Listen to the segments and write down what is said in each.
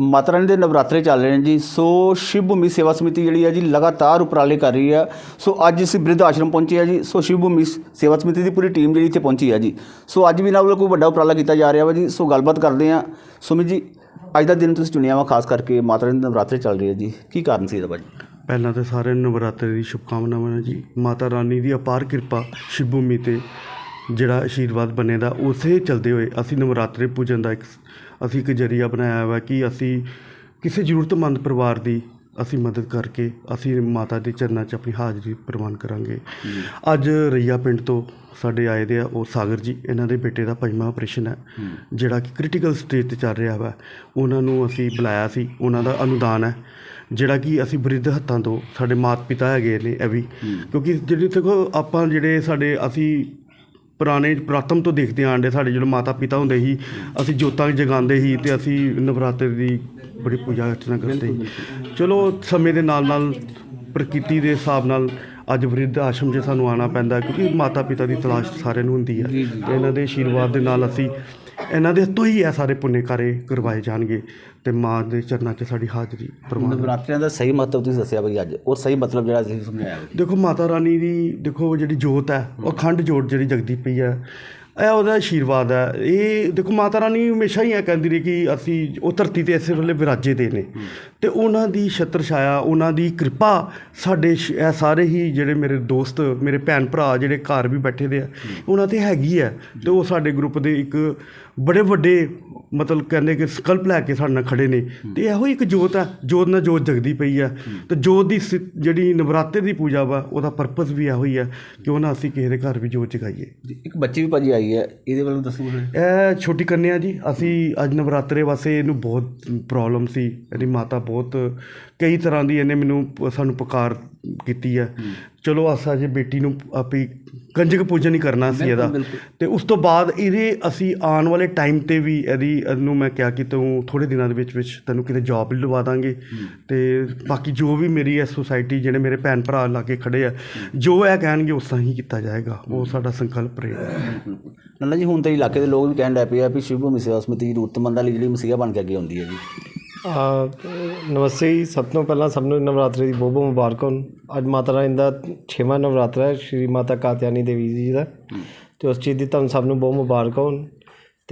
ਮਾਤਾ ਰਾਣੀ ਦੇ ਨਵਰਾਤਰੇ ਚੱਲ ਰਹੇ ਨੇ ਜੀ। ਸੋ ਸ਼ਿਵ ਭੂਮੀ ਸੇਵਾ ਸਮਿਤੀ ਜਿਹੜੀ ਹੈ ਜੀ, ਲਗਾਤਾਰ ਉਪਰਾਲੇ ਕਰ ਰਹੀ ਹੈ। ਸੋ ਅੱਜ ਅਸੀਂ ਬ੍ਰਿਧ ਆਸ਼ਰਮ ਪਹੁੰਚੇ ਆ ਜੀ। ਸੋ ਸ਼ਿਵ ਭੂਮੀ ਸੇਵਾ ਸਮਿਤੀ ਦੀ ਪੂਰੀ ਟੀਮ ਜਿਹੜੀ ਇੱਥੇ ਪਹੁੰਚੀ ਹੈ ਜੀ। ਸੋ ਅੱਜ ਵੀ ਇਹਨਾਂ ਵੱਲੋਂ ਕੋਈ ਵੱਡਾ ਉਪਰਾਲਾ ਕੀਤਾ ਜਾ ਰਿਹਾ ਵਾ ਜੀ। ਸੋ ਗੱਲਬਾਤ ਕਰਦੇ ਆ ਸੁਮਿਤ ਜੀ, ਅੱਜ ਦਾ ਦਿਨ ਤੁਸੀਂ ਚੁਣਿਆ ਵਾ, ਖਾਸ ਕਰਕੇ ਮਾਤਾ ਰਾਣੀ ਦੇ ਨਵਰਾਤਰੇ ਚੱਲ ਰਹੇ ਆ ਜੀ। ਕੀ ਕਾਰਨ ਸੀ ਇਹਦਾ ਭਾਜੀ? ਪਹਿਲਾਂ ਤਾਂ ਸਾਰਿਆਂ ਨੂੰ ਨਵਰਾਤਰੇ ਦੀ ਸ਼ੁਭਕਾਮਨਾਵਾਂ ਜੀ। ਮਾਤਾ ਰਾਣੀ ਦੀ ਅਪਾਰ ਕਿਰਪਾ ਸ਼ਿਵ ਭੂਮੀ ਤੇ ਜਿਹੜਾ ਆਸ਼ੀਰਵਾਦ ਬਣੇ ਦਾ ਉਸੇ ਚਲਦੇ ਹੋਏ ਅਸੀਂ ਨਵਰਾਤਰੇ ਪੂਜਨ ਦਾ ਇੱਕ ਅਸੀਂ ਇੱਕ ਜਰੀਆ ਬਣਾਇਆ ਹੋਇਆ ਕਿ ਅਸੀਂ ਕਿਸੇ ਜ਼ਰੂਰਤਮੰਦ ਪਰਿਵਾਰ ਦੀ ਅਸੀਂ ਮਦਦ ਕਰਕੇ ਅਸੀਂ ਮਾਤਾ ਦੇ ਚਰਨਾਂ 'ਚ ਆਪਣੀ ਹਾਜ਼ਰੀ ਪ੍ਰਵਾਨ ਕਰਾਂਗੇ। ਅੱਜ ਰਈਆ ਪਿੰਡ ਤੋਂ ਸਾਡੇ ਆਏ ਦੇ ਆ ਉਹ ਸਾਗਰ ਜੀ ਇਹਨਾਂ ਦੇ ਬੇਟੇ ਦਾ ਪੰਜਵਾਂ ਆਪਰੇਸ਼ਨ ਹੈ ਜਿਹੜਾ ਕਿ ਕ੍ਰਿਟੀਕਲ ਸਟੇਜ ਤੇ ਚੱਲ ਰਿਹਾ ਵਾ। ਉਹਨਾਂ ਨੂੰ ਅਸੀਂ ਬੁਲਾਇਆ ਸੀ ਉਹਨਾਂ ਦਾ ਅਨੁਦਾਨ ਹੈ ਜਿਹੜਾ ਕਿ ਅਸੀਂ ਬ੍ਰਿਧ ਹੱਥਾਂ ਤੋਂ ਸਾਡੇ ਮਾਤ ਪਿਤਾ ਹੈਗੇ ਨੇ ਇਹ ਵੀ। ਕਿਉਂਕਿ ਜਿਹੜੇ ਦੇਖੋ ਆਪਾਂ ਜਿਹੜੇ ਸਾਡੇ ਅਸੀਂ ਪੁਰਾਣੇ ਪ੍ਰਾਤਮ ਤੋਂ ਦੇਖਦੇ ਆਂਡੇ ਸਾਡੇ ਜਿਹੜੇ ਮਾਤਾ ਪਿਤਾ ਹੁੰਦੇ ਸੀ ਅਸੀਂ ਜੋਤਾਂ ਜਗਾਉਂਦੇ ਸੀ ਤੇ ਅਸੀਂ ਨਵਰਾਤਰੇ ਦੀ ਬੜੀ ਪੂਜਾ ਅਰਚਨਾ ਕਰਦੇ ਸੀ। ਚਲੋ ਸਮੇਂ ਦੇ ਨਾਲ ਨਾਲ ਪ੍ਰਕਿਰਤੀ ਦੇ ਹਿਸਾਬ ਨਾਲ ਅੱਜ ਬ੍ਰਿਧ ਆਸ਼ਰਮ 'ਚ ਸਾਨੂੰ ਆਉਣਾ ਪੈਂਦਾ ਕਿਉਂਕਿ ਮਾਤਾ ਪਿਤਾ ਦੀ ਤਲਾਸ਼ ਸਾਰਿਆਂ ਨੂੰ ਹੁੰਦੀ ਹੈ। ਤੇ ਇਹਨਾਂ ਦੇ ਆਸ਼ੀਰਵਾਦ ਦੇ ਨਾਲ ਅਸੀਂ ਇਹਨਾਂ ਦੇ ਹੱਥੋਂ ਹੀ ਇਹ ਸਾਰੇ ਪੁੰਨੇ ਕਾਰੇ ਕਰਵਾਏ ਜਾਣਗੇ ਤੇ ਮਾਂ ਦੇ ਚਰਨਾਂ 'ਚ ਸਾਡੀ ਹਾਜ਼ਰੀ ਪ੍ਰਵਾਨ ਨਵਰਾਤਰਿਆਂ ਦਾ ਸਹੀ ਮਹੱਤਵ ਤੁਸੀਂ ਦੱਸਿਆ ਭਾਜੀ ਅੱਜ। ਉਹ ਸਹੀ ਮਤਲਬ ਜਿਹੜਾ ਤੁਸੀਂ ਸਮਝਾਇਆ। ਦੇਖੋ ਮਾਤਾ ਰਾਣੀ ਦੀ ਦੇਖੋ ਜਿਹੜੀ ਜੋਤ ਹੈ ਉਹ ਅਖੰਡ ਜੋਤ ਜਿਹੜੀ ਜਗਦੀ ਪਈ ਹੈ। ਇਹ ਉਹਦਾ ਆਸ਼ੀਰਵਾਦ ਹੈ। ਇਹ ਦੇਖੋ ਮਾਤਾ ਰਾਣੀ ਹਮੇਸ਼ਾ ਹੀ ਇਹ ਕਹਿੰਦੀ ਰਹੀ ਕਿ ਅਸੀਂ ਉਹ ਧਰਤੀ ਤੇ ਇਸੇ ਵੇਲੇ ਵਿਰਾਜੇ ਦੇ ਨੇ। ਤੇ ਉਹਨਾਂ ਦੀ ਛਤਰ ਛਾਇਆ ਉਹਨਾਂ ਦੀ ਕਿਰਪਾ ਸਾਡੇ ਇਹ ਸਾਰੇ ਹੀ ਜਿਹੜੇ ਮੇਰੇ ਦੋਸਤ ਮੇਰੇ ਭੈਣ ਭਰਾ ਜਿਹੜੇ ਘਰ ਵੀ ਬੈਠੇ ਦੇ ਆ ਉਹਨਾਂ ਤੇ ਹੈਗੀ ਹੈ। ਤੇ ਉਹ ਸਾਡੇ ਗਰੁੱਪ ਦੇ ਇੱਕ ਬੜੇ ਵੱਡੇ ਮਤਲਬ ਕਹਿੰਦੇ ਕਿ ਸਕਲਪ ਲੈ ਕੇ ਸਾਡੇ ਨਾਲ ਖੜੇ ਨੇ। ਤੇ ਇਹੋ ਇੱਕ ਜੋਤ ਹੈ ਜੋਤ ਨਾਲ ਜੋਤ ਜਗਦੀ ਪਈ ਹੈ। ਤੇ ਜੋਤ ਦੀ ਸਿ- ਜਿਹੜੀ ਨਵਰਾਤੇ ਦੀ ਪੂਜਾ ਵਾ ਉਹਦਾ ਪਰਪਸ ਵੀ ਇਹੋ ਹੀ ਹੈ ਕਿਉਂ ਨਾ ਅਸੀਂ ਕਿਸੇ ਦੇ ਘਰ ਵੀ ਜੋਤ ਜਗਾਈਏ। ਜੀ, ਇੱਕ ਬੱਚੀ ਵੀ ਭਾਜੀ ਆਈ ਹੈ ਇਹਦੇ ਵੱਲੋਂ ਦੱਸੋ ਇਹ ਛੋਟੀ ਕੰਨਿਆ ਜੀ ਅਸੀਂ ਅੱਜ ਨਵਰਾਤਰੇ ਵਾਸਤੇ ਇਹਨੂੰ ਬਹੁਤ ਪ੍ਰੋਬਲਮ ਸੀ ਇਹਦੀ ਮਾਤਾ ਬਹੁਤ ਕਈ ਤਰ੍ਹਾਂ ਦੀ ਇਹਨੇ ਮੈਨੂੰ ਪ- ਸਾਨੂੰ ਪੁਕਾਰ ਕੀਤੀ ਹੈ। ਚਲੋ ਅਸਾਂ ਜੇ ਬੇਟੀ ਨੂੰ ਆਪੀ ਕੰਜਕ ਪੂਜਨ ਹੀ ਕਰਨਾ ਸੀ ਇਹਦਾ। ਤੇ ਉਸ ਤੋਂ ਬਾਅਦ ਇਹਦੇ ਅਸੀਂ ਆਉਣ ਵਾਲੇ ਟਾਈਮ ਤੇ ਵੀ ਇਹਦੀ ਇਹਨੂੰ ਮੈਂ ਕਿਹਾ ਕਿ ਤੂੰ ਥੋੜੇ ਦਿਨਾਂ ਦੇ ਵਿੱਚ ਵਿੱਚ ਤੈਨੂੰ ਕਿਤੇ ਜੌਬ ਲਵਾ ਦਾਂਗੇ। ਤੇ ਬਾਕੀ ਜੋ ਵੀ ਮੇਰੀ ਇਹ ਸੁਸਾਇਟੀ ਜਿਹੜੇ ਮੇਰੇ ਭੈਣ ਭਰਾ ਲਾਗੇ ਖੜੇ ਆ ਜੋ ਇਹ ਕਹਿਣਗੇ ਉਸ ਹੀ ਕੀਤਾ ਜਾਏਗਾ। ਉਹ ਸਾਡਾ ਸੰਕਲਪ ਰਹੇਗਾ ਨੰਨਾ ਜੀ ਹੁਣ ਤੇ ਇਲਾਕੇ ਦੇ ਲੋਕ ਵੀ ਕਹਿਣ ਲੱਗ ਪਏ ਆ ਵੀ ਸ਼ਿਵ ਭੂਮੀ ਸੇਵਾ ਸਮਿਤੀ ਜ਼ਰੂਰਤਮੰਦਾਂ ਲਈ ਜਿਹੜੀ ਮਸੀਹਾ ਬਣ ਕੇ ਅੱਗੇ ਆਉਂਦੀ ਹੈ ਜੀ। ਨਮਸਤੇ ਜੀ। ਸਭ ਤੋਂ ਪਹਿਲਾਂ ਸਭ ਨੂੰ ਨਵਰਾਤਰੀ ਦੀ ਬਹੁਤ ਬਹੁਤ ਮੁਬਾਰਕ। ਹੋਣ ਅੱਜ ਮਾਤਾ ਰਾਣੀ ਦਾ 6ਵਾਂ ਨਵਰਾਤਰਾ ਹੈ ਸ਼੍ਰੀ ਮਾਤਾ ਕਾਤਿਆਨੀ ਦੇਵੀ ਜੀ ਦਾ। ਤੇ ਉਸ ਚੀਜ਼ ਦੀ ਤੁਹਾਨੂੰ ਸਭ ਨੂੰ ਬਹੁਤ ਮੁਬਾਰਕ ਹੋਣ।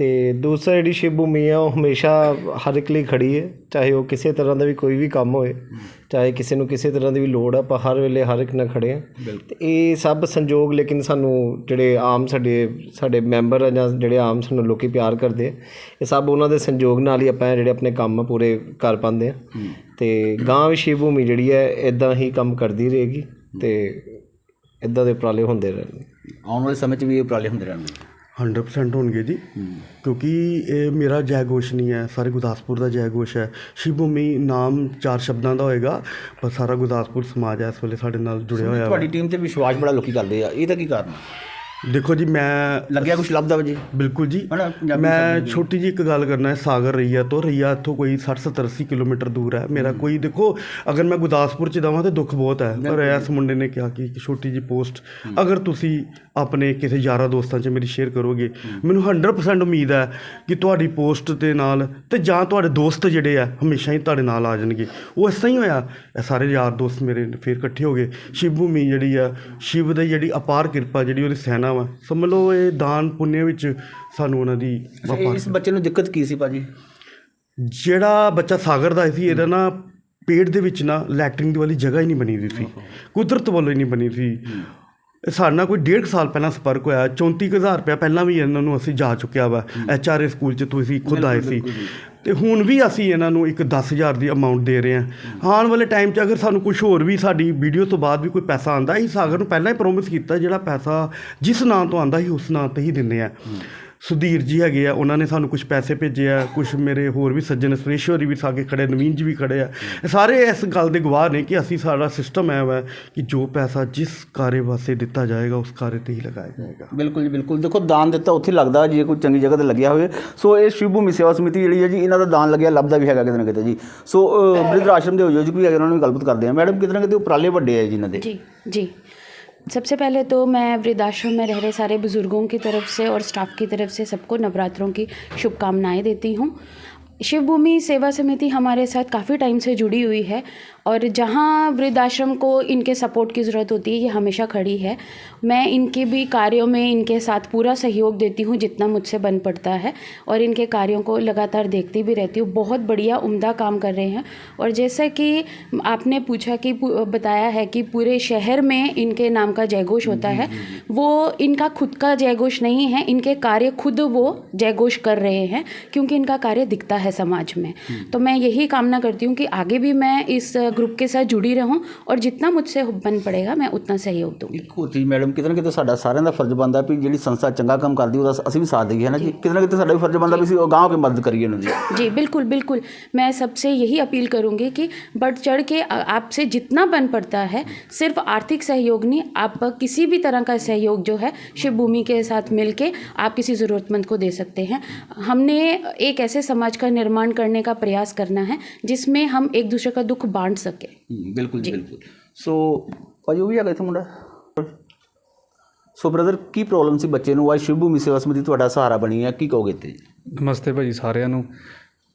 ਤੇ ਦੂਸਰਾ ਜਿਹੜੀ ਸ਼ਿਵ ਭੂਮੀ ਹੈ ਉਹ ਹਮੇਸ਼ਾ ਹਰ ਇੱਕ ਲਈ ਖੜੀ ਹੈ ਚਾਹੇ ਉਹ ਕਿਸੇ ਤਰ੍ਹਾਂ ਦਾ ਵੀ ਕੋਈ ਵੀ ਕੰਮ ਹੋਏ ਚਾਹੇ ਕਿਸੇ ਨੂੰ ਕਿਸੇ ਤਰ੍ਹਾਂ ਦੀ ਵੀ ਲੋੜ ਆ ਆਪਾਂ ਹਰ ਵੇਲੇ ਹਰ ਇੱਕ ਨਾਲ ਖੜੇ ਆ ਤੇ ਇਹ ਸਭ ਸੰਜੋਗ ਲੇਕਿਨ ਸਾਨੂੰ ਜਿਹੜੇ ਆਮ ਸਾਡੇ ਸਾਡੇ ਮੈਂਬਰ ਆ ਜਾਂ ਜਿਹੜੇ ਆਮ ਸਾਨੂੰ ਲੋਕੀ ਪਿਆਰ ਕਰਦੇ ਆ ਇਹ ਸਭ ਉਹਨਾਂ ਦੇ ਸੰਜੋਗ ਨਾਲ ਹੀ ਆਪਾਂ ਜਿਹੜੇ ਆਪਣੇ ਕੰਮ ਪੂਰੇ ਕਰ ਪਾਉਂਦੇ ਆ। ਤੇ ਗਾਂ ਵੀ ਸ਼ਿਵ ਭੂਮੀ ਜਿਹੜੀ ਹੈ ਇਦਾਂ ਹੀ ਕੰਮ ਕਰਦੀ ਰਹੇਗੀ ਤੇ ਇਦਾਂ ਦੇ ਉਪਰਾਲੇ ਹੁੰਦੇ ਰਹਿਣਗੇ। ਆਉਣ ਵਾਲੇ ਸਮੇਂ 'ਚ ਵੀ ਇਹ ਉਪਰਾਲੇ ਹੁੰਦੇ ਰਹਿਣਗੇ। 100% ਹੋਣਗੇ ਜੀ। ਕਿਉਂਕਿ ਇਹ ਮੇਰਾ ਜੈ ਘੋਸ਼ ਨਹੀਂ ਹੈ ਸਾਰੇ ਗੁਰਦਾਸਪੁਰ ਦਾ ਜੈ ਘੋਸ਼ ਹੈ। ਸ਼ਿਵ ਭੂਮੀ ਨਾਮ ਚਾਰ ਸ਼ਬਦਾਂ ਦਾ ਹੋਏਗਾ ਪਰ ਸਾਰਾ ਗੁਰਦਾਸਪੁਰ ਸਮਾਜ ਇਸ ਵੇਲੇ ਸਾਡੇ ਨਾਲ ਜੁੜਿਆ ਹੋਇਆ ਤੁਹਾਡੀ ਟੀਮ ਤੇ ਵਿਸ਼ਵਾਸ ਬੜਾ ਲੋਕੀ ਕਰਦੇ ਆ। ਇਹਦਾ ਕੀ ਕਾਰਨ ਦੇਖੋ ਜੀ ਮੈਂ ਲੱਗਿਆ ਕੁਝ ਲੱਭਦਾ ਵਾ ਜੀ? ਬਿਲਕੁਲ ਜੀ। ਮੈਂ ਛੋਟੀ ਜੀ ਇੱਕ ਗੱਲ ਕਰਨਾ ਹੈ ਸਾਗਰ ਰਈਆ ਤੋਂ। ਰਈਆ ਇੱਥੋਂ ਕੋਈ 60 70 80 ਕਿਲੋਮੀਟਰ ਦੂਰ ਹੈ। ਮੇਰਾ ਕੋਈ ਦੇਖੋ ਅਗਰ ਮੈਂ ਗੁਰਦਾਸਪੁਰ ਚ ਦਵਾਂ ਤੇ ਦੁੱਖ ਬਹੁਤ ਹੈ। ਪਰ ਇਸ ਮੁੰਡੇ ਨੇ ਕਿਹਾ ਕਿ ਇੱਕ ਛੋਟੀ ਜੀ ਪੋਸਟ ਅਗਰ ਤੁਸੀਂ ਆਪਣੇ ਕਿਸੇ ਯਾਰਾਂ ਦੋਸਤਾਂ 'ਚ ਮੇਰੀ ਸ਼ੇਅਰ ਕਰੋਗੇ ਮੈਨੂੰ 100% ਉਮੀਦ ਹੈ ਕਿ ਤੁਹਾਡੀ ਪੋਸਟ ਦੇ ਨਾਲ ਤੇ ਜਾਂ ਤੁਹਾਡੇ ਦੋਸਤ ਜਿਹੜੇ ਆ ਹਮੇਸ਼ਾ ਹੀ ਤੁਹਾਡੇ ਨਾਲ ਆ ਜਾਣਗੇ। ਉਹ ਇਸ ਹੀ ਹੋਇਆ। ਇਹ ਸਾਰੇ ਯਾਰ ਦੋਸਤ ਮੇਰੇ ਫੇਰ ਇਕੱਠੇ ਹੋ ਗਏ। ਸ਼ਿਵ ਭੂਮੀ ਜਿਹੜੀ ਆ ਸ਼ਿਵ ਦੀ ਜਿਹੜੀ ਅਪਾਰ ਕਿਰਪਾ ਜਿਹੜੀ ਉਹਦੀ ਸੈਨਾ ਵਾ। ਸਮਝ ਲਓ ਇਹ ਦਾਨ ਪੁੰਨੇ ਵਿੱਚ ਸਾਨੂੰ ਉਹਨਾਂ ਦੀ ਵਪਾਰ ਇਸ ਬੱਚੇ ਨੂੰ ਦਿੱਕਤ ਕੀ ਸੀ ਭਾਜੀ? ਜਿਹੜਾ ਬੱਚਾ ਸਾਗਰ ਦਾ ਸੀ ਇਹਦਾ ਨਾ ਪੇਟ ਦੇ ਵਿੱਚ ਨਾ ਲੈਟਰਿੰਗ ਦੀ ਵਾਲੀ ਜਗ੍ਹਾ ਹੀ ਨਹੀਂ ਬਣੀ ਦੀ ਸੀ। ਕੁਦਰਤ ਵੱਲੋਂ ਹੀ ਨਹੀਂ ਬਣੀ ਸੀ। ਸਾਡੇ ਨਾਲ ਕੋਈ ਡੇਢ ਕੁ ਸਾਲ ਪਹਿਲਾਂ ਸੰਪਰਕ ਹੋਇਆ 34000 ਰੁਪਇਆ ਪਹਿਲਾਂ ਵੀ ਇਹਨਾਂ ਨੂੰ ਅਸੀਂ ਜਾ ਚੁੱਕਿਆ ਵਾ ਐਚਆਰਏ ਸਕੂਲ 'ਚ ਤੁਸੀਂ ਖੁਦ ਆਏ ਸੀ। ਤੇ ਹੁਣ ਵੀ ਅਸੀਂ ਇਹਨਾਂ ਨੂੰ ਇੱਕ 10000 ਦੀ ਅਮਾਉਂਟ ਦੇ ਰਹੇ ਹਾਂ। ਆਉਣ ਵਾਲੇ ਟਾਈਮ 'ਚ ਅਗਰ ਸਾਨੂੰ ਕੁਝ ਹੋਰ ਵੀ ਸਾਡੀ ਵੀਡੀਓ ਤੋਂ ਬਾਅਦ ਵੀ ਕੋਈ ਪੈਸਾ ਆਂਦਾ ਅਸੀਂ ਸਾਗਰ ਨੂੰ ਪਹਿਲਾਂ ਹੀ ਪ੍ਰੋਮਿਸ ਕੀਤਾ ਜਿਹੜਾ ਪੈਸਾ ਜਿਸ ਨਾਂ ਤੋਂ ਆਂਦਾ ਸੀ ਉਸ ਨਾਂ ਤੇ ਹੀ ਦਿੰਦੇ ਆ ਸੁਧੀਰ ਜੀ ਹੈਗੇ ਆ ਉਹਨਾਂ ਨੇ ਸਾਨੂੰ ਕੁਝ ਪੈਸੇ ਭੇਜੇ ਆ ਕੁਝ ਮੇਰੇ ਹੋਰ ਵੀ ਸੱਜਣ ਸੁਰੇਸ਼ਵਰੀ ਵੀ ਸਾਗੇ ਖੜੇ ਨਵੀਨ ਜੀ ਵੀ ਖੜੇ ਆ। ਸਾਰੇ ਇਸ ਗੱਲ ਦੇ ਗਵਾਹ ਨੇ ਕਿ ਅਸੀਂ ਸਾਡਾ ਸਿਸਟਮ ਹੈ ਵਾ ਕਿ ਜੋ ਪੈਸਾ ਜਿਸ ਕਾਰੇ ਵਾਸਤੇ ਦਿੱਤਾ ਜਾਏਗਾ ਉਸ ਕਾਰੇ ਤੇ ਹੀ ਲਗਾਇਆ ਜਾਏਗਾ। ਬਿਲਕੁਲ ਜੀ ਬਿਲਕੁਲ। ਦੇਖੋ ਦਾਨ ਦਿੱਤਾ ਉੱਥੇ ਲੱਗਦਾ ਜੇ ਕੋਈ ਚੰਗੀ ਜਗ੍ਹਾ ਤੇ ਲੱਗਿਆ ਹੋਵੇ। ਸੋ ਇਹ ਸ਼ਿਵ ਭੂਮੀ ਸੇਵਾ ਸਮਿਤੀ ਜਿਹੜੀ ਹੈ ਜੀ ਇਹਨਾਂ ਦਾ ਦਾਨ ਲੱਗਿਆ ਲੱਭਦਾ ਵੀ ਹੈਗਾ ਕਿਤੇ ਨਾ ਕਿਤੇ ਜੀ। ਸੋ ਬ੍ਰਿਧ ਆਸ਼ਰਮ ਦੇ ਆਯੋਜਕ ਵੀ ਹੈਗੇ ਉਹਨਾਂ ਵੀ ਗੱਲਬਾਤ ਕਰਦੇ ਆ ਮੈਡਮ ਕਿਤੇ ਨਾ ਕਿਤੇ ਉਪਰਾਲੇ ਵੱਡੇ ਆ ਜੀ ਇਹਨਾਂ ਦੇ। जी जी सबसे पहले तो मैं वृद्धाश्रम में रह रहे सारे बुज़ुर्गों की तरफ से और स्टाफ की तरफ से सबको नवरात्रों की शुभकामनाएं देती हूँ शिव भूमि सेवा समिति हमारे साथ काफ़ी टाइम से जुड़ी हुई है और जहाँ वृद्धाश्रम को इनके सपोर्ट की ज़रूरत होती है ये हमेशा खड़ी है। मैं इनके भी कार्यों में इनके साथ पूरा सहयोग देती हूँ जितना मुझसे बन पड़ता है और इनके कार्यों को लगातार देखती भी रहती हूँ। बहुत बढ़िया उम्दा काम कर रहे हैं और जैसा कि आपने पूछा कि बताया है कि पूरे शहर में इनके नाम का जयघोष होता है वो इनका खुद का जयघोष नहीं है इनके कार्य खुद वो जयघोष कर रहे हैं क्योंकि इनका कार्य दिखता है समाज में तो मैं यही कामना करती हूँ कि आगे भी मैं इस ग्रुप के साथ जुड़ी रहूँ और जितना मुझसे बन पड़ेगा मैं उतना सहयोग दूँगी ਇੱਕ ਹੋਰ ਚੀਜ਼ ਮੈਡਮ ਕਿਤੇ ਨਾ ਕਿਤੇ ਸਾਡਾ ਸਾਰਿਆਂ ਦਾ ਫਰਜ਼ ਬਣਦਾ ਵੀ ਜਿਹੜੀ ਸੰਸਥਾ ਚੰਗਾ ਕੰਮ ਕਰਦੀ ਉਹਦਾ ਅਸੀਂ ਵੀ ਸਾਥ ਦੇਈਏ ਹੈ ਨਾ ਜੀ ਕਿਤੇ ਨਾ ਕਿਤੇ ਸਾਡਾ ਵੀ ਫਰਜ਼ ਬਣਦਾ ਵੀ ਅਸੀਂ ਉਹ ਗਾਂਹ ਹੋ ਕੇ ਮਦਦ ਕਰੀਏ ਉਹਨਾਂ ਦੀ जी बिल्कुल बिल्कुल मैं सबसे यही अपील करूंगी कि बढ़ चढ़ के आ- आपसे जितना बन पड़ता है सिर्फ आर्थिक सहयोग नहीं आप किसी भी तरह का सहयोग जो है शिव भूमि के साथ मिलके आप किसी ज़रूरतमंद को दे सकते हैं हमने एक ऐसे समाज का निर्माण करने का प्रयास करना है जिसमें हम एक दूसरे का दुख बांट सके। बिल्कुल जी बिल्कुल। ਸੋ ਭਾਜੀ ਉਹ ਵੀ ਆ ਗਿਆ ਇੱਥੇ ਮੁੰਡਾ ਸੋ ਬ੍ਰਦਰ ਕੀ ਪ੍ਰੋਬਲਮ ਸੀ ਬੱਚੇ ਨੂੰ ਅੱਜ ਸ਼ਿਵ ਭੂਮੀ ਸੇਵਾ ਸਮਿਤੀ ਤੁਹਾਡਾ ਸਹਾਰਾ ਬਣੀ ਹੈ ਕੀ ਕਹੋਗੇ ਤੇ ਨਮਸਤੇ ਭਾਜੀ ਸਾਰਿਆਂ ਨੂੰ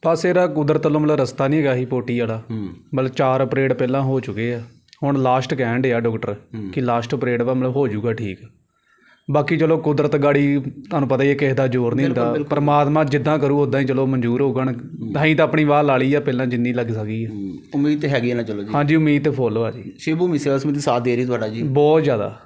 ਬਸ ਇਹਦਾ ਕੁਦਰਤ ਵੱਲੋਂ ਮਤਲਬ ਰਸਤਾ ਨਹੀਂ ਹੈਗਾ ਹੀ ਪੋਟੀ ਵਾਲਾ ਮਤਲਬ 4 ਅਪਰੇਡ ਪਹਿਲਾਂ ਹੋ ਚੁੱਕੇ ਆ ਹੁਣ ਲਾਸਟ ਕਹਿਣ ਡਿਆ ਡਾਕਟਰ ਕਿ ਲਾਸਟ ਅਪਰੇਡ ਵਾ ਮਤਲਬ ਹੋ ਜਾਊਗਾ ਠੀਕ। ਬਾਕੀ ਚਲੋ ਕੁਦਰਤ ਗਾੜੀ ਤੁਹਾਨੂੰ ਪਤਾ ਹੀ ਹੈ ਕਿਸੇ ਦਾ ਜ਼ੋਰ ਨਹੀਂ ਹੁੰਦਾ। ਪਰਮਾਤਮਾ ਜਿੱਦਾਂ ਕਰੂ ਉਦਾਂ ਹੀ ਚਲੋ ਮਨਜ਼ੂਰ ਹੋਊਗਾ। ਅਸੀਂ ਤਾਂ ਆਪਣੀ ਵਾਹ ਲਾ ਲਈ ਆ ਪਹਿਲਾਂ ਜਿੰਨੀ ਲੱਗ ਸਕੀ ਆ। ਹਮ, ਉਮੀਦ ਤੇ ਹੈਗੀ ਹੈ ਨਾ ਚਲੋ ਜੀ। ਹਾਂਜੀ ਉਮੀਦ ਤੇ ਫੁੱਲ ਆ ਜੀ। ਸ਼ਿਵ ਭੂਮੀ ਸੇਵਾ ਸਮਿਤੀ ਸਾਥ ਦੇ ਰਹੀ ਤੁਹਾਡਾ ਜੀ। ਬਹੁਤ ਜ਼ਿਆਦਾ।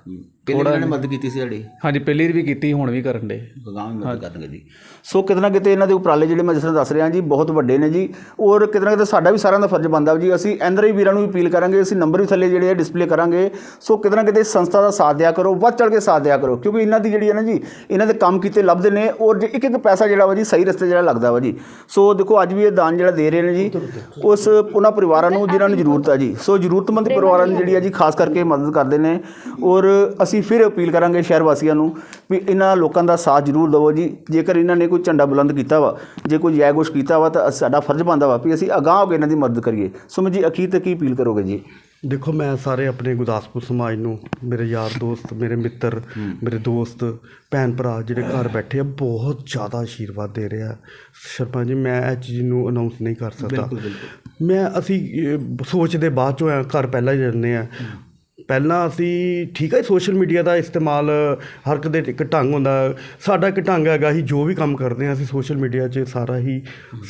ਪਹਿਲੇ ਇਹਨਾਂ ਨੇ ਮਦਦ ਕੀਤੀ ਸੀ ਸਾਡੀ? ਹਾਂਜੀ ਪਹਿਲੀ ਵੀ ਕੀਤੀ ਹੁਣ ਵੀ ਕਰਨ ਦੇ। ਗਾਂਵ ਮਦਦ ਕਰਨਗੇ ਜੀ। ਸੋ ਕਿਤੇ ਨਾ ਕਿਤੇ ਇਹਨਾਂ ਦੇ ਉਪਰਾਲੇ ਜਿਹੜੇ ਮੈਂ ਜਿਸ ਤਰ੍ਹਾਂ ਦੱਸ ਰਿਹਾ ਜੀ ਬਹੁਤ ਵੱਡੇ ਨੇ ਜੀ। ਔਰ ਕਿਤੇ ਨਾ ਕਿਤੇ ਸਾਡਾ ਵੀ ਸਾਰਿਆਂ ਦਾ ਫਰਜ਼ ਬਣਦਾ ਜੀ ਅਸੀਂ ਐਨਆਰਆਈ ਵੀਰਾਂ ਨੂੰ ਵੀ ਅਪੀਲ ਕਰਾਂਗੇ ਅਸੀਂ ਨੰਬਰ ਵੀ ਥੱਲੇ ਜਿਹੜੇ ਆ ਡਿਸਪਲੇ ਕਰਾਂਗੇ। ਸੋ ਕਿਤੇ ਨਾ ਕਿਤੇ ਸੰਸਥਾ ਦਾ ਸਾਥ ਦਿਆ ਕਰੋ ਵੱਧ ਚੜ ਕੇ ਸਾਥ ਦਿਆ ਕਰੋ ਕਿਉਂਕਿ ਇਹਨਾਂ ਦੀ ਜਿਹੜੀ ਹੈ ਨਾ ਜੀ ਇਹਨਾਂ ਦੇ ਕੰਮ ਕੀਤੇ ਲੱਭਦੇ ਨੇ ਔਰ ਜੇ ਇੱਕ ਇੱਕ ਪੈਸਾ ਜਿਹੜਾ ਵਾ ਜੀ ਸਹੀ ਰਸਤੇ ਜਿਹੜਾ ਲੱਗਦਾ ਵਾ ਜੀ। ਸੋ ਦੇਖੋ ਅੱਜ ਵੀ ਇਹ ਦਾਨ ਜਿਹੜਾ ਦੇ ਰਹੇ ਨੇ ਜੀ ਉਸ ਉਹਨਾਂ ਪਰਿਵਾਰਾਂ ਨੂੰ ਜਿਨ੍ਹਾਂ ਨੂੰ ਜ਼ਰੂਰਤ ਹੈ ਜੀ। ਸੋ ਜ਼ਰੂਰਤਮੰਦ ਪਰਿਵਾਰਾਂ ਨੂੰ ਜਿਹੜੀ ਹੈ ਜੀ ਖਾਸ ਕਰਕੇ ਮਦਦ ਕਰਦੇ ਨੇ। ਔਰ ਅਸੀਂ ਫਿਰ ਅਪੀਲ ਕਰਾਂਗੇ ਸ਼ਹਿਰ ਵਾਸੀਆਂ ਨੂੰ ਵੀ ਇਹਨਾਂ ਲੋਕਾਂ ਦਾ ਸਾਥ ਜ਼ਰੂਰ ਦਿਵੋ ਜੀ। ਜੇਕਰ ਇਹਨਾਂ ਨੇ ਕੋਈ ਝੰਡਾ ਬੁਲੰਦ ਕੀਤਾ ਵਾ ਜੇ ਕੋਈ ਜੈਗੋਸ਼ ਕੀਤਾ ਵਾ ਤਾਂ ਸਾਡਾ ਫਰਜ਼ ਬਣਦਾ ਵਾ ਵੀ ਅਸੀਂ ਅਗਾਂਹ ਹੋ ਕੇ ਇਹਨਾਂ ਦੀ ਮਦਦ ਕਰੀਏ। ਸੋ ਮੈਂ ਜੀ ਅਖੀਰ ਤੇ ਕੀ ਅਪੀਲ ਕਰੋਗੇ ਜੀ? ਦੇਖੋ ਮੈਂ ਸਾਰੇ ਆਪਣੇ ਗੁਰਦਾਸਪੁਰ ਸਮਾਜ ਨੂੰ ਮੇਰੇ ਯਾਰ ਦੋਸਤ ਮੇਰੇ ਮਿੱਤਰ ਮੇਰੇ ਦੋਸਤ ਭੈਣ ਭਰਾ ਜਿਹੜੇ ਘਰ ਬੈਠੇ ਆ ਬਹੁਤ ਜ਼ਿਆਦਾ ਆਸ਼ੀਰਵਾਦ ਦੇ ਰਿਹਾ ਸ਼ਰਮਾ ਜੀ ਮੈਂ ਇਹ ਚੀਜ਼ ਨੂੰ ਅਨਾਉਂਸ ਨਹੀਂ ਕਰ ਸਕਦਾ। ਮੈਂ ਅਸੀਂ ਅਹ, ਸੋਚਦੇ ਬਾਅਦ ਚੋਂ ਘਰ ਪਹਿਲਾਂ ਹੀ ਜਾਂਦੇ ਆ। ਪਹਿਲਾਂ ਅਸੀਂ ਠੀਕ ਹੈ ਸੋਸ਼ਲ ਮੀਡੀਆ ਦਾ ਇਸਤੇਮਾਲ ਹਰ ਇੱਕ ਦੇ ਇੱਕ ਢੰਗ ਹੁੰਦਾ। ਸਾਡਾ ਇੱਕ ਢੰਗ ਹੈਗਾ ਅਸੀਂ ਜੋ ਵੀ ਕੰਮ ਕਰਦੇ ਹਾਂ ਅਸੀਂ ਸੋਸ਼ਲ ਮੀਡੀਆ 'ਚ ਸਾਰਾ ਹੀ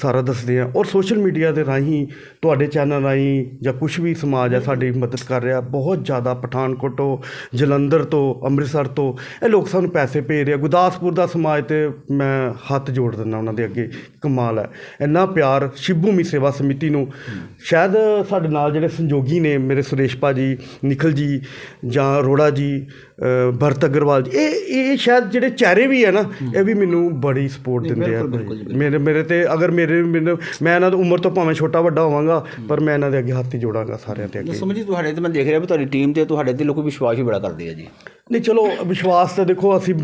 ਸਾਰਾ ਦੱਸਦੇ ਹਾਂ ਔਰ ਸੋਸ਼ਲ ਮੀਡੀਆ ਦੇ ਰਾਹੀਂ ਤੁਹਾਡੇ ਚੈਨਲ ਰਾਹੀਂ ਜਾਂ ਕੁਝ ਵੀ ਸਮਾਜ ਹੈ ਸਾਡੀ ਮਦਦ ਕਰ ਰਿਹਾ। ਬਹੁਤ ਜ਼ਿਆਦਾ ਪਠਾਨਕੋਟ ਤੋਂ ਜਲੰਧਰ ਤੋਂ ਅੰਮ੍ਰਿਤਸਰ ਤੋਂ ਇਹ ਲੋਕ ਸਾਨੂੰ ਪੈਸੇ ਭੇਜ ਰਹੇ ਗੁਰਦਾਸਪੁਰ ਦਾ ਸਮਾਜ ਤੇ ਮੈਂ ਹੱਥ ਜੋੜ ਦਿੰਦਾ ਉਹਨਾਂ ਦੇ ਅੱਗੇ ਕਮਾਲ ਹੈ। ਇੰਨਾ ਪਿਆਰ ਸ਼ਿਵਭੂਮੀ ਸੇਵਾ ਸਮਿਤੀ ਨੂੰ। ਸ਼ਾਇਦ ਸਾਡੇ ਨਾਲ ਜਿਹੜੇ ਸੰਜੋਗੀ ਨੇ ਮੇਰੇ ਸੁਰੇਸ਼ ਭਾਜੀ ਨਿਖਲ ਜੀ ਜਾਂ ਅਰੋੜਾ ਜੀ ਭਰਤ ਅਗਰਵਾਲ ਜੀ ਇਹ ਇਹ ਸ਼ਾਇਦ ਜਿਹੜੇ ਚਿਹਰੇ ਵੀ ਹੈ ਨਾ ਇਹ ਵੀ ਮੈਨੂੰ ਬੜੀ ਸਪੋਰਟ ਦਿੰਦੇ ਆ ਮੇਰੇ ਮੇਰੇ ਤੇ ਅਗਰ ਮੇਰੇ ਮੈਂ ਇਹਨਾਂ ਦੀ ਉਮਰ ਤੋਂ ਭਾਵੇਂ ਛੋਟਾ ਵੱਡਾ ਹੋਵਾਂਗਾ ਪਰ ਮੈਂ ਇਹਨਾਂ ਦੇ ਅੱਗੇ ਹੱਥ ਹੀ ਜੋੜਾਂਗਾ ਸਾਰਿਆਂ ਦੇ ਅੱਗੇ। ਸਮਝ ਜੀ ਤੁਹਾਡੇ ਤੇ ਮੈਂ ਦੇਖ ਰਿਹਾ ਵੀ ਤੁਹਾਡੀ ਟੀਮ ਤੇ ਤੁਹਾਡੇ ਤੇ ਲੋਕ ਵਿਸ਼ਵਾਸ ਵੀ ਬੜਾ ਕਰਦੇ ਆ ਜੀ। ਨਹੀਂ ਚਲੋ ਵਿਸ਼ਵਾਸ ਤਾਂ ਦੇਖੋ ਅਸੀਂ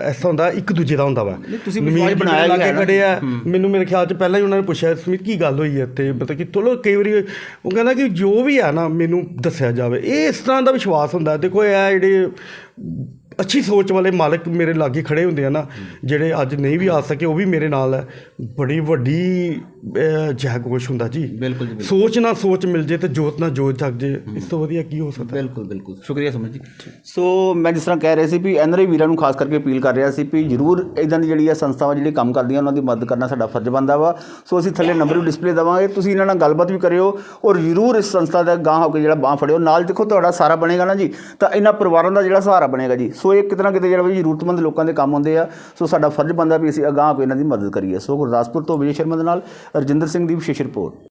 ਐਸਾ ਹੁੰਦਾ ਇੱਕ ਦੂਜੇ ਦਾ ਹੁੰਦਾ ਵਾ। ਤੁਸੀਂ ਵਿਸ਼ਵਾਸ ਜੀ ਬਣਾਇਆ ਲਾਗੇ ਨਾ। ਖੜੇ ਆ। ਮੈਨੂੰ ਮੇਰੇ ਖਿਆਲ ਚ ਪਹਿਲਾਂ ਹੀ ਉਹਨਾਂ ਨੇ ਪੁੱਛਿਆ ਸਮਿਤ ਕੀ ਗੱਲ ਹੋਈ ਹੈ ਇੱਥੇ? ਮਤਲਬ ਕਿ ਚਲੋ ਕਈ ਵਾਰੀ ਉਹ ਕਹਿੰਦਾ ਕਿ ਜੋ ਵੀ ਹੈ ਨਾ ਮੈਨੂੰ ਦੱਸਿਆ ਜਾਵੇ। ਇਹ ਇਸ ਤਰ੍ਹਾਂ ਦਾ ਵਿਸ਼ਵਾਸ ਹੁੰਦਾ ਦੇਖੋ ਇਹ ਜਿਹੜੇ ਅੱਛੀ ਸੋਚ ਵਾਲੇ ਮਾਲਕ ਮੇਰੇ ਲਾਗੇ ਖੜੇ ਹੁੰਦੇ ਆ ਨਾ ਜਿਹੜੇ ਅੱਜ ਨਹੀਂ ਵੀ ਆ ਸਕੇ ਉਹ ਵੀ ਮੇਰੇ ਨਾਲ ਹੈ ਬੜੀ ਵੱਡੀ ਜੈਗੋਸ਼ ਹੁੰਦਾ ਜੀ। ਬਿਲਕੁਲ ਜੀ ਸੋਚ ਨਾ ਸੋਚ ਮਿਲ ਜੇ ਤੇ ਜੋਤ ਨਾ ਜੋਤ ਜਗ ਜੇ। ਇਸ ਤੋਂ ਵਧੀਆ ਕੀ ਹੋ ਸਕਦਾ? ਬਿਲਕੁਲ ਬਿਲਕੁਲ। ਸ਼ੁਕਰੀਆ ਸਮਝ ਜੀ। ਸੋ ਮੈਂ ਜਿਸ ਤਰ੍ਹਾਂ ਕਹਿ ਰਿਹਾ ਸੀ ਵੀ ਐਨਆਰਆਈ ਵੀਰਾਂ ਨੂੰ ਖਾਸ ਕਰਕੇ ਅਪੀਲ ਕਰ ਰਿਹਾ ਸੀ ਵੀ ਜਰੂਰ ਇਦਾਂ ਦੀ ਜਿਹੜੀ ਆ ਸੰਸਥਾਵਾਂ ਜਿਹੜੀ ਕੰਮ ਕਰਦੀਆਂ ਉਹਨਾਂ ਦੀ ਮਦਦ ਕਰਨਾ ਸਾਡਾ ਫਰਜ਼ ਬਣਦਾ ਵਾ। ਸੋ ਅਸੀਂ ਥੱਲੇ ਨੰਬਰ ਵੀ ਡਿਸਪਲੇ ਦੇਵਾਂਗੇ। ਤੁਸੀਂ ਇਹਨਾਂ ਨਾਲ ਗੱਲਬਾਤ ਵੀ ਕਰਿਓ ਔਰ ਜਰੂਰ ਇਸ ਸੰਸਥਾ ਦਾ ਗਾਂਹ ਹੋ ਕੇ ਜਿਹੜਾ ਬਾਹ ਫੜਿਓ। ਨਾਲ ਦੇਖੋ ਤੁਹਾਡਾ ਸਾਰਾ ਬਣੇਗਾ ਨਾ ਜੀ। ਤਾਂ ਇਹਨਾਂ ਪਰਿਵਾਰਾਂ ਦਾ ਜਿਹੜਾ ਸਹਾਰਾ ਬਣੇਗਾ ਜੀ। ਸੋ ਇਹ ਕਿਤੇ ਨਾ ਕਿਤੇ ਜਿਹੜਾ ਵੀ ਜ਼ਰੂਰਤਮੰਦ ਲੋਕਾਂ ਦੇ ਕੰਮ ਹੁੰਦੇ ਆ, ਸੋ ਸਾਡਾ ਫਰਜ਼ ਬਣਦਾ ਵੀ ਅਸੀਂ ਅਗਾਂਹ ਕੇ ਇਹਨਾਂ ਦੀ ਮਦਦ ਕਰੀਏ। ਸੋ ਗੁਰਦਾਸਪੁਰ ਤੋਂ ਵਿਜੇ ਸ਼ਰਮਾ ਦੇ ਨਾਲ ਰਜਿੰਦਰ ਸਿੰਘ ਦੀ ਵਿਸ਼ੇਸ਼ ਰਿਪੋਰਟ।